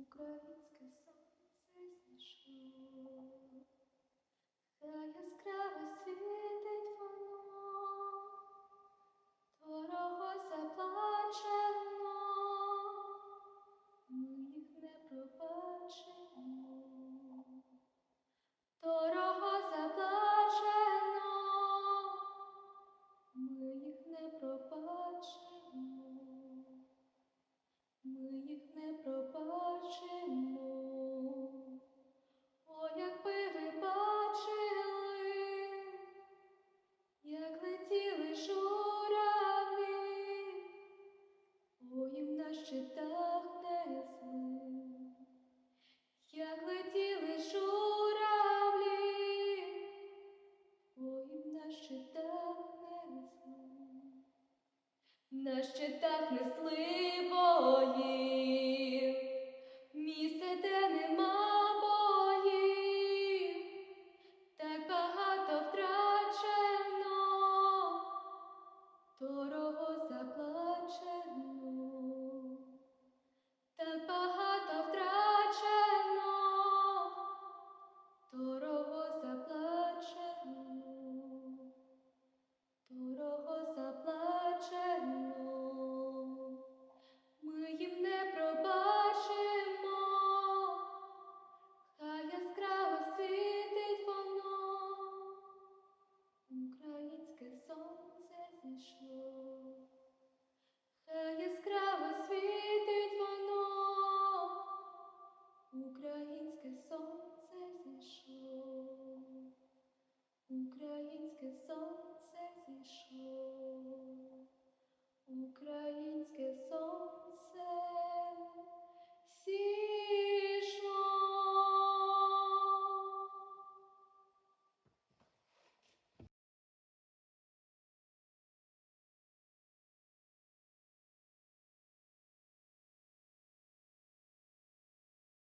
Українське сонце зійшло, На щитах несли гріхів не пробачимо, хай яскраво світить воно, українське сонце зійшло, хай яскраво світить воно, українське сонце зійшло, українське сонце зійшло.